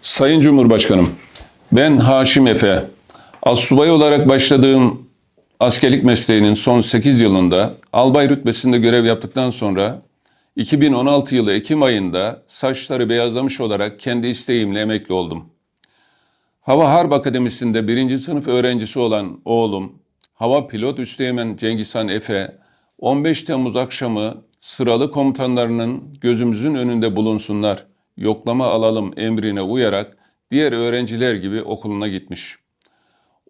Sayın Cumhurbaşkanım, ben Haşim Efe. Assubay olarak başladığım askerlik mesleğinin son 8 yılında albay rütbesinde görev yaptıktan sonra 2016 yılı Ekim ayında saçları beyazlamış olarak kendi isteğimle emekli oldum. Hava Harp Akademisi'nde birinci sınıf öğrencisi olan oğlum, hava pilot Üsteğmen Cengizhan Efe, 15 Temmuz akşamı sıralı komutanlarının gözümüzün önünde bulunsunlar, yoklama alalım emrine uyarak diğer öğrenciler gibi okuluna gitmiş.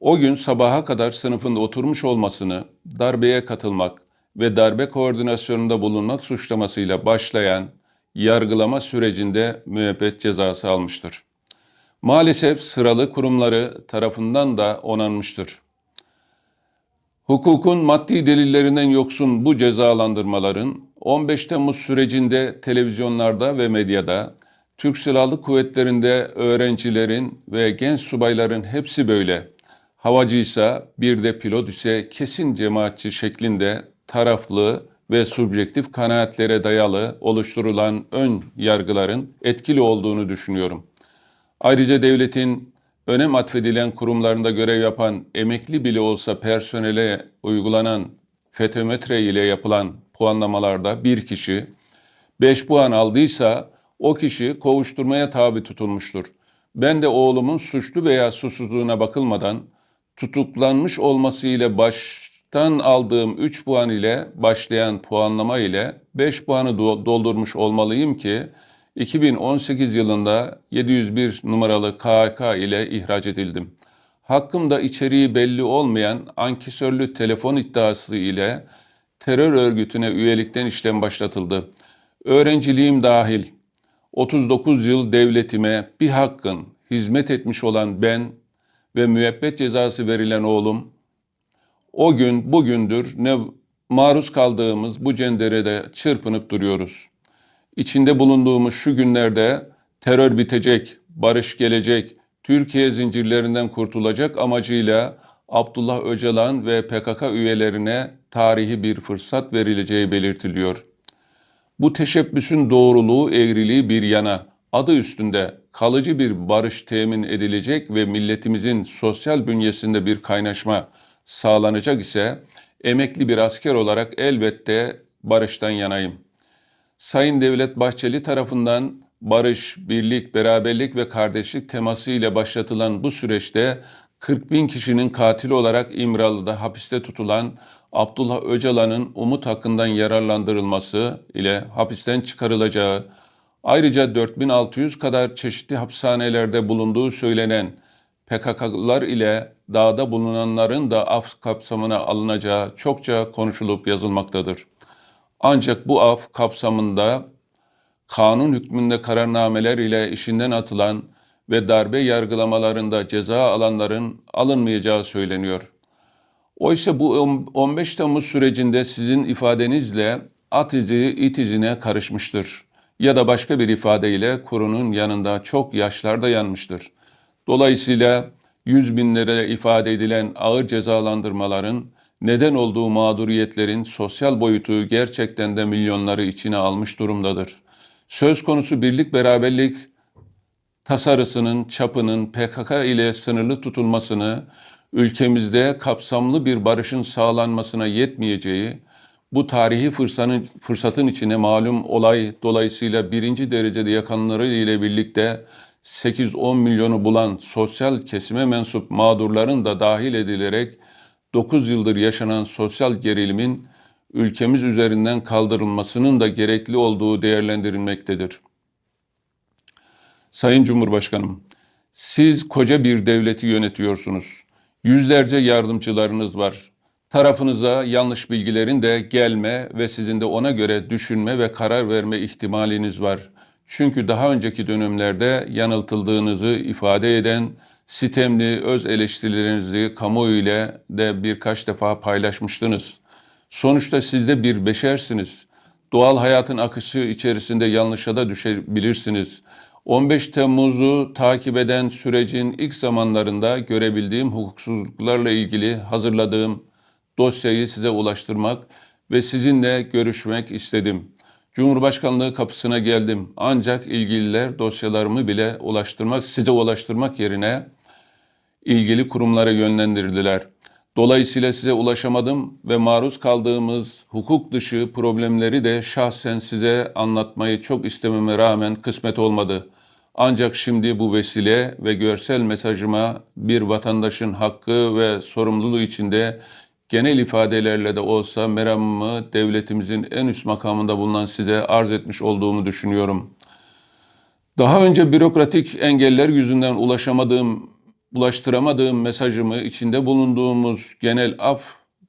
O gün sabaha kadar sınıfında oturmuş olmasını, darbeye katılmak ve darbe koordinasyonunda bulunmak suçlamasıyla başlayan yargılama sürecinde müebbet cezası almıştır. Maalesef sıralı kurumları tarafından da onanmıştır. Hukukun maddi delillerinden yoksun bu cezalandırmaların 15 Temmuz sürecinde televizyonlarda ve medyada Türk Silahlı Kuvvetleri'nde öğrencilerin ve genç subayların hepsi böyle. Havacıysa bir de pilot ise kesin cemaatçi şeklinde taraflı ve subjektif kanaatlere dayalı oluşturulan ön yargıların etkili olduğunu düşünüyorum. Ayrıca devletin önem atfedilen kurumlarında görev yapan emekli bile olsa personele uygulanan fetometre ile yapılan puanlamalarda bir kişi 5 puan aldıysa o kişi kovuşturmaya tabi tutulmuştur. Ben de oğlumun suçlu veya susuzluğuna bakılmadan tutuklanmış olması ile baştan aldığım 3 puan ile başlayan puanlama ile 5 puanı do- doldurmuş olmalıyım ki 2018 yılında 701 numaralı KHK ile ihraç edildim. Hakkımda içeriği belli olmayan ankesörlü telefon iddiası ile terör örgütüne üyelikten işlem başlatıldı. Öğrenciliğim dahil 39 yıl devletime bir hakkın hizmet etmiş olan ben ve müebbet cezası verilen oğlum o gün bugündür ne maruz kaldığımız bu cenderede çırpınıp duruyoruz. İçinde bulunduğumuz şu günlerde terör bitecek, barış gelecek, Türkiye zincirlerinden kurtulacak amacıyla Abdullah Öcalan ve PKK üyelerine tarihi bir fırsat verileceği belirtiliyor. Bu teşebbüsün doğruluğu, eğriliği bir yana adı üstünde kalıcı bir barış temin edilecek ve milletimizin sosyal bünyesinde bir kaynaşma sağlanacak ise emekli bir asker olarak elbette barıştan yanayım. Sayın Devlet Bahçeli tarafından barış, birlik, beraberlik ve kardeşlik teması ile başlatılan bu süreçte 40 bin kişinin katili olarak İmralı'da hapiste tutulan Abdullah Öcalan'ın umut hakkından yararlandırılması ile hapisten çıkarılacağı, ayrıca 4600 kadar çeşitli hapishanelerde bulunduğu söylenen PKK'lılar ile dağda bulunanların da af kapsamına alınacağı çokça konuşulup yazılmaktadır. Ancak bu af kapsamında kanun hükmünde kararnameler ile işinden atılan ve darbe yargılamalarında ceza alanların alınmayacağı söyleniyor. Oysa bu 15 Temmuz sürecinde sizin ifadenizle at izi it izine karışmıştır. Ya da başka bir ifadeyle kurunun yanında çok yaşlarda yanmıştır. Dolayısıyla yüz binlere ifade edilen ağır cezalandırmaların neden olduğu mağduriyetlerin sosyal boyutu gerçekten de milyonları içine almış durumdadır. Söz konusu birlik beraberlik tasarısının çapının PKK ile sınırlı tutulmasını, ülkemizde kapsamlı bir barışın sağlanmasına yetmeyeceği, bu tarihi fırsatın, fırsatın içine malum olay dolayısıyla birinci derecede yakınları ile birlikte 8-10 milyonu bulan sosyal kesime mensup mağdurların da dahil edilerek 9 yıldır yaşanan sosyal gerilimin ülkemiz üzerinden kaldırılmasının da gerekli olduğu değerlendirilmektedir. Sayın Cumhurbaşkanım, siz koca bir devleti yönetiyorsunuz. Yüzlerce yardımcılarınız var. Tarafınıza yanlış bilgilerin de gelme ve sizin de ona göre düşünme ve karar verme ihtimaliniz var. Çünkü daha önceki dönemlerde yanıltıldığınızı ifade eden sitemli öz eleştirilerinizi kamuoyu ile de birkaç defa paylaşmıştınız. Sonuçta siz de bir beşersiniz. Doğal hayatın akışı içerisinde yanlışa da düşebilirsiniz. 15 Temmuz'u takip eden sürecin ilk zamanlarında görebildiğim hukuksuzluklarla ilgili hazırladığım dosyayı size ulaştırmak ve sizinle görüşmek istedim. Cumhurbaşkanlığı kapısına geldim. Ancak ilgililer dosyalarımı bile ulaştırmak, size ulaştırmak yerine ilgili kurumlara yönlendirdiler. Dolayısıyla size ulaşamadım ve maruz kaldığımız hukuk dışı problemleri de şahsen size anlatmayı çok istememe rağmen kısmet olmadı. Ancak şimdi bu vesile ve görsel mesajıma bir vatandaşın hakkı ve sorumluluğu içinde genel ifadelerle de olsa meramımı devletimizin en üst makamında bulunan size arz etmiş olduğumu düşünüyorum. Daha önce bürokratik engeller yüzünden ulaşamadığım, ulaştıramadığım mesajımı içinde bulunduğumuz genel af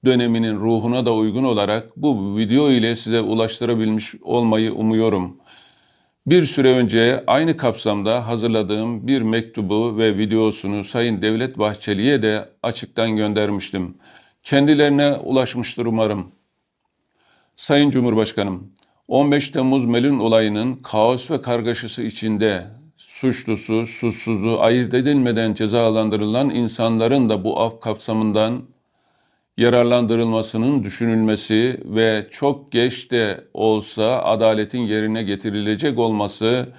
döneminin ruhuna da uygun olarak bu video ile size ulaştırabilmiş olmayı umuyorum. Bir süre önce aynı kapsamda hazırladığım bir mektubu ve videosunu Sayın Devlet Bahçeli'ye de açıktan göndermiştim. Kendilerine ulaşmıştır umarım. Sayın Cumhurbaşkanım, 15 Temmuz Melun olayının kaos ve kargaşası içinde suçlusu, suçsuzu ayırt edilmeden cezalandırılan insanların da bu af kapsamından yararlandırılmasının düşünülmesi ve çok geç de olsa adaletin yerine getirilecek olması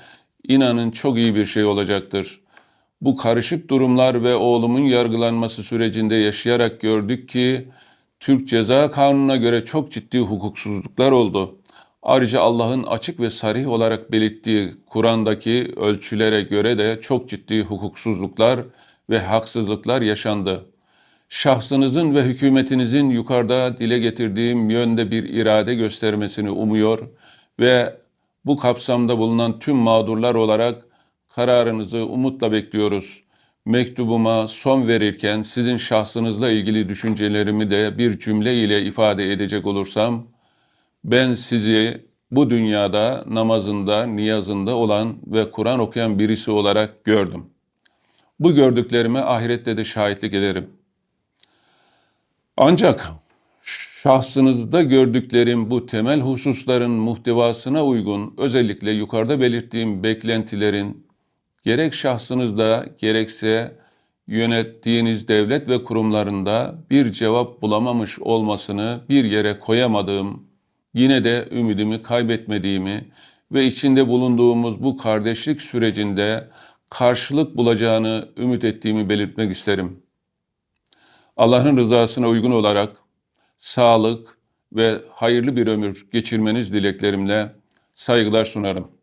inanın çok iyi bir şey olacaktır. Bu karışık durumlar ve oğlumun yargılanması sürecinde yaşayarak gördük ki Türk Ceza Kanunu'na göre çok ciddi hukuksuzluklar oldu. Ayrıca Allah'ın açık ve sarih olarak belirttiği Kur'an'daki ölçülere göre de çok ciddi hukuksuzluklar ve haksızlıklar yaşandı. Şahsınızın ve hükümetinizin yukarıda dile getirdiğim yönde bir irade göstermesini umuyor ve bu kapsamda bulunan tüm mağdurlar olarak kararınızı umutla bekliyoruz. Mektubuma son verirken sizin şahsınızla ilgili düşüncelerimi de bir cümle ile ifade edecek olursam, ben sizi bu dünyada namazında, niyazında olan ve Kur'an okuyan birisi olarak gördüm. Bu gördüklerime ahirette de şahitlik ederim. Ancak şahsınızda gördüklerim bu temel hususların muhtevasına uygun özellikle yukarıda belirttiğim beklentilerin gerek şahsınızda gerekse yönettiğiniz devlet ve kurumlarında bir cevap bulamamış olmasını bir yere koyamadığım, yine de ümidimi kaybetmediğimi ve içinde bulunduğumuz bu kardeşlik sürecinde karşılık bulacağını ümit ettiğimi belirtmek isterim. Allah'ın rızasına uygun olarak sağlık ve hayırlı bir ömür geçirmeniz dileklerimle saygılar sunarım.